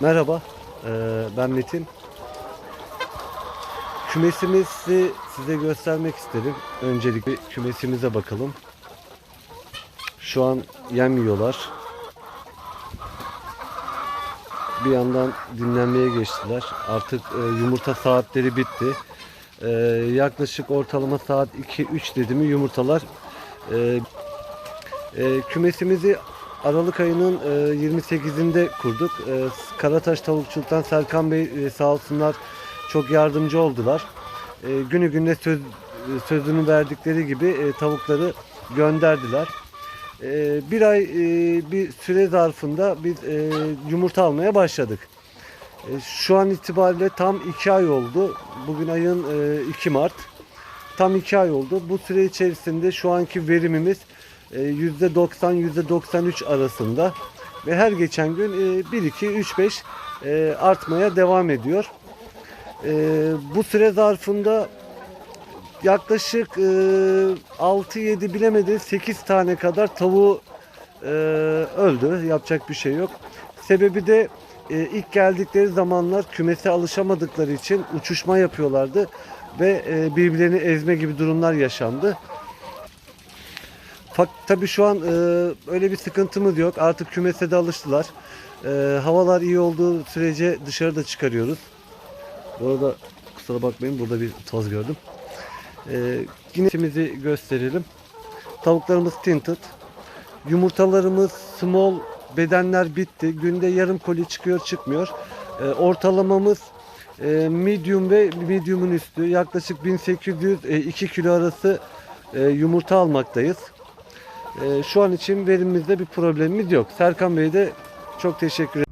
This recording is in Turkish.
Merhaba, eee, ben Metin. Kümesimizi size göstermek istedim. Öncelikle kümesimize bakalım. Şu an yem yiyorlar. Bir yandan dinlenmeye geçtiler. Artık e, yumurta saatleri bitti. E, yaklaşık ortalama saat 2-3 dedi mi yumurtalar e, e, kümesimizi Aralık ayının e, 28'inde kurduk. E, Karataş Tavukçuluk'tan Serkan Bey e, sağ olsunlar çok yardımcı oldular. E, günü gününe söz, sözünü verdikleri gibi e, tavukları gönderdiler. E, bir ay e, bir süre zarfında biz e, yumurta almaya başladık. E, şu an itibariyle tam 2 ay oldu. Bugün ayın e, 2 Mart. Tam 2 ay oldu. Bu süre içerisinde şu anki verimimiz e, %90-%93 arasında ve her geçen gün e, 1 2 3 5 e, artmaya devam ediyor. E, bu süre zarfında yaklaşık e, 6-7 bilemedi 8 tane kadar tavuğu e, öldü. Yapacak bir şey yok. Sebebi de e, ilk geldikleri zamanlar kümese alışamadıkları için uçuşma yapıyorlardı ve e, birbirlerini ezme gibi durumlar yaşandı. Fakat tabii şu an e, öyle bir sıkıntımız yok. Artık kümese de alıştılar. E, havalar iyi olduğu sürece dışarıda çıkarıyoruz. Bu arada kusura bakmayın burada bir toz gördüm. E, yine gösterelim. Tavuklarımız tinted. Yumurtalarımız small bedenler bitti. Günde yarım koli çıkıyor çıkmıyor. E, ortalamamız e, medium ve medium'un üstü. Yaklaşık 1800-2 kilo arası e, yumurta almaktayız. E, şu an için verimimizde bir problemimiz yok. Serkan Bey'e de çok teşekkür ederim.